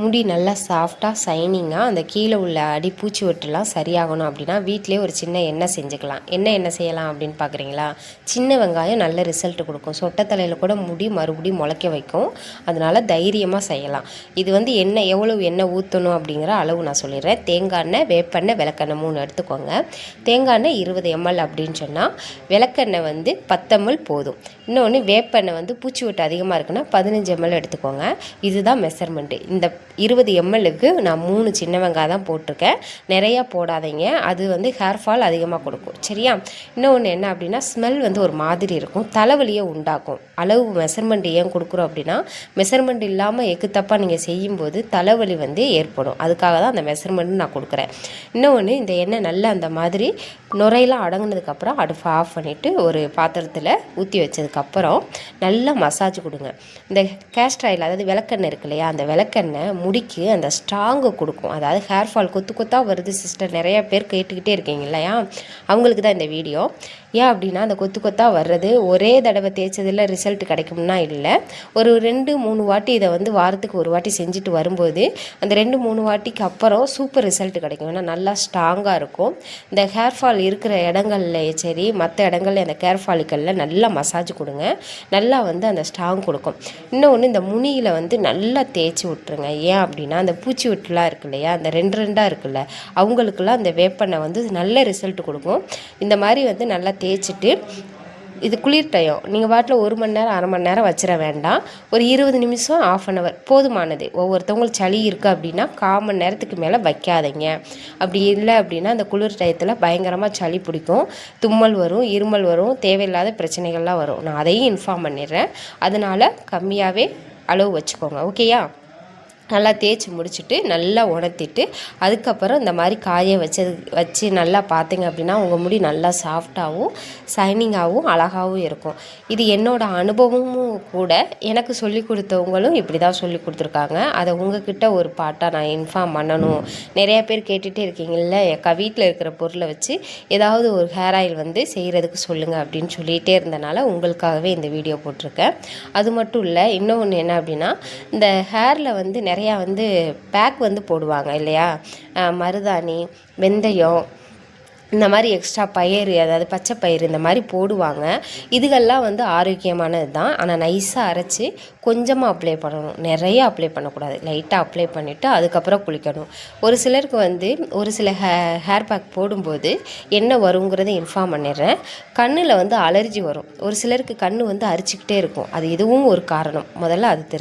முடி நல்லா சாஃப்டாக சைனிங்காக அந்த கீழே உள்ள அடி பூச்சி வெட்டுலாம் சரியாகணும் அப்படின்னா வீட்டிலே ஒரு சின்ன எண்ணெய் செஞ்சுக்கலாம். என்ன எண்ணெய் செய்யலாம் அப்படின்னு பார்க்குறீங்களா சின்ன வெங்காயம் நல்ல ரிசல்ட் கொடுக்கும். சொட்டத்தலையில் கூட முடி மறுபடியும் முளைக்க வைக்கும். அதனால் தைரியமாக செய்யலாம். இது வந்து எண்ணெய் எவ்வளவு எண்ணெய் ஊற்றணும் அப்படிங்கிற அளவு நான் சொல்லிடுறேன். தேங்காய் எண்ணெய் வேப்பெண்ணெய் விளக்கெண்ணெய் மூணு எடுத்துக்கோங்க. தேங்காய் எண்ணெய் இருபது எம்எல் அப்படின்னு சொன்னால் விளக்கெண்ணெய் வந்து பத்தெம்எல் போதும். இன்னொன்று வேப்பெண்ணெய் வந்து பூச்சி வெட்டு அதிகமாக இருக்குன்னா பதினஞ்சு எம்எல் எடுத்துக்கோங்க. இதுதான் மெஷர்மெண்ட்டு இந்த இருபது எம்எல்லுக்கு நான் மூணு சின்ன வெங்காயம் தான் போட்டிருக்கேன். நிறையா போடாதீங்க. அது வந்து ஹேர் ஃபால் அதிகமாக கொடுக்கும். சரியா? இன்னொன்று என்ன அப்படின்னா ஸ்மெல் வந்து ஒரு மாதிரி இருக்கும். தலைவலியை உண்டாக்கும். அளவு மெஷர்மெண்ட் ஏன் கொடுக்குறோம் அப்படின்னா மெஷர்மெண்ட் இல்லாமல் எக்கு தப்பாக நீங்கள் செய்யும்போது தலைவலி வந்து ஏற்படும். அதுக்காக தான் அந்த மெஷர்மெண்ட் நான் கொடுக்குறேன். இன்னொன்று இந்த எண்ணெய் நல்லா அந்த மாதிரி நுரையெல்லாம் அடங்குனதுக்கப்புறம் அடுப்பை ஆஃப் பண்ணிவிட்டு ஒரு பாத்திரத்தில் ஊற்றி வச்சதுக்கப்புறம் நல்லா மசாஜ் கொடுங்க. இந்த கேஸ்ட்ராயில் ஆயில் அதாவது விளக்கெண்ணெய் இருக்கு இல்லையா? அந்த விளக்கெண்ணெய் முடிக்கு அந்த ஸ்ட்ராங்கை கொடுக்கும். அதாவது ஹேர் ஃபால் கொத்து கொத்தாக வருது சிஸ்டர் நிறைய பேர் கேட்டுக்கிட்டே இருக்கீங்க இல்லையா? அவங்களுக்கு தான் இந்த வீடியோ ஏன் அப்படின்னா அந்த கொத்து கொத்தாக வர்றது ஒரே தடவை தேய்ச்சதில் ரிசல்ட் கிடைக்கும்னா இல்லை. ஒரு ரெண்டு மூணு வாட்டி இதை வந்து வாரத்துக்கு ஒரு வாட்டி செஞ்சுட்டு வரும்போது அந்த ரெண்டு மூணு வாட்டிக்கு அப்புறம் சூப்பர் ரிசல்ட் கிடைக்கும். ஏன்னா நல்லா ஸ்ட்ராங்காக இருக்கும். இந்த ஹேர் ஃபால் இருக்கிற இடங்கள்ல சரி மற்ற இடங்கள்ல அந்த ஹேர் ஃபாலிக்கலில் நல்லா மசாஜ் கொடுங்க. நல்லா வந்து அந்த ஸ்ட்ராங் கொடுக்கும். இன்னொன்று இந்த முனியில் வந்து நல்லா தேய்ச்சி விட்ருங்க ஏன் அப்படின்னா அந்த பூச்சி வெட்டுலாம் இருக்கு இல்லையா அந்த ரெண்டு ரெண்டாக இருக்குல்ல அவங்களுக்குலாம் அந்த வேப்பெண்ணெய் வந்து நல்ல ரிசல்ட் கொடுக்கும். இந்த மாதிரி வந்து நல்லா தேய்ச்சிட்டு இது குளிர் டயம் நீங்கள் பாட்டில் ஒரு மணி நேரம் அரை மணி நேரம் வச்சிட வேண்டாம். ஒரு இருபது நிமிஷம் ஆஃப் அன் ஹவர் போதுமானது. ஒவ்வொருத்தவங்களுக்கு சளி இருக்குது அப்படின்னா கால் மணி நேரத்துக்கு மேலே வைக்காதீங்க. அப்படி இல்லை அப்படின்னா அந்த குளிர் டயத்தில் பயங்கரமாக சளி பிடிக்கும். தும்மல் வரும் இருமல் வரும் தேவையில்லாத பிரச்சனைகள்லாம் வரும். நான் அதையும் இன்ஃபார்ம் பண்ணிடுறேன். அதனால் கம்மியாகவே அளவு வச்சுக்கோங்க. ஓகேயா நல்லா தேய்ச்சி முடிச்சுட்டு நல்லா உணர்த்திட்டு அதுக்கப்புறம் இந்த மாதிரி காய வச்சது வச்சு நல்லா பார்த்தீங்க அப்படின்னா உங்கள் முடி நல்லா சாஃப்டாகவும் சைனிங்காகவும் அழகாகவும் இருக்கும். இது என்னோடய அனுபவமும் கூட எனக்கு சொல்லி கொடுத்தவங்களும் இப்படி தான் சொல்லி கொடுத்துருக்காங்க. அதை உங்ககிட்ட ஒரு பாட்டாக நான் இன்ஃபார்ம் பண்ணணும். நிறைய பேர் கேட்டுகிட்டே இருக்கீங்கல்ல எக்கா வீட்டில் இருக்கிற பொருளை வச்சு ஏதாவது ஒரு ஹேர் ஆயில் வந்து செய்கிறதுக்கு சொல்லுங்கள் அப்படின்னு சொல்லிகிட்டே இருந்தனால உங்களுக்காகவே இந்த வீடியோ போட்டிருக்கேன். அது மட்டும் இல்லை இன்னொன்று என்ன அப்படின்னா இந்த ஹேரில் வந்து நிறைய நிறையா வந்து பேக் வந்து போடுவாங்க இல்லையா? மருதாணி வெந்தயம் இந்த மாதிரி எக்ஸ்ட்ரா பயிறு அதாவது பச்சை பயிறு இந்த மாதிரி போடுவாங்க. இதுகள்லாம் வந்து ஆரோக்கியமானது தான். ஆனால் நைஸாக அரைச்சி கொஞ்சமாக அப்ளை பண்ணணும். நிறைய அப்ளை பண்ணக்கூடாது. லைட்டாக அப்ளை பண்ணிவிட்டு அதுக்கப்புறம் குளிக்கணும். ஒரு சிலருக்கு வந்து ஒரு சில ஹே ஹேர் பேக் போடும்போது என்ன வருங்கிறத இன்ஃபார்ம் பண்ணிடுறேன். கண்ணில் வந்து அலர்ஜி வரும். ஒரு சிலருக்கு கண் வந்து அரிச்சிக்கிட்டே இருக்கும். அது இதுவும் ஒரு காரணம். முதல்ல அது தெரியும்